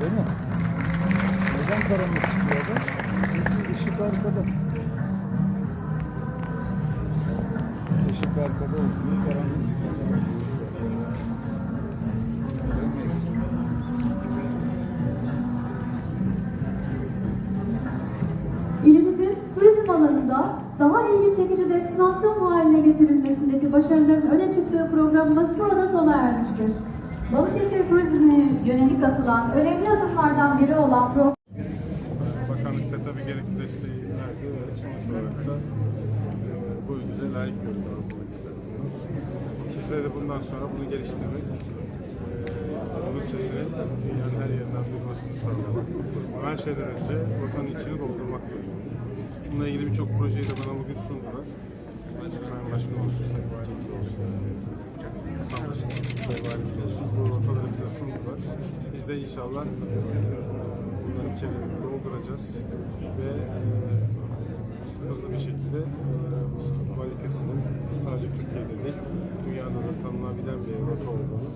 Değil mi? Neden karanlık çıkıyordu? Çünkü ışık arkada. Işık arkada olduğu karanlık çıkıyor. İlimizin turizm alanında daha ilgi çekici destinasyon haline getirilmesindeki başarıların öne çıktığı programımız burada sona ermiştir. Balıkesir turizmine yönelik atılan önemli adımlardan biri olan program Bakanlık da tabii gerekli desteği verdi ve sonuç olarak da e, bu ödüle layık gördü. Bizler de bundan sonra bunu geliştirmek, e, bunun sesini dünyanın her yerinden duymasını sağlamak. Ama her şeyden önce vatanın içini doldurmak. Bununla ilgili birçok projeyi de bana bugün sundular. Sayın Başkan olsun, Sayın Valimiz olsun, Hasan Başkan Valimiz olsun. Bu rotaları bize sundular. Biz de inşallah e, bunların içeriğini dolduracağız ve e, hızlı bir şekilde e, sadece Türkiye'de değil, dünyada da tanınabilen bir rota olduğunu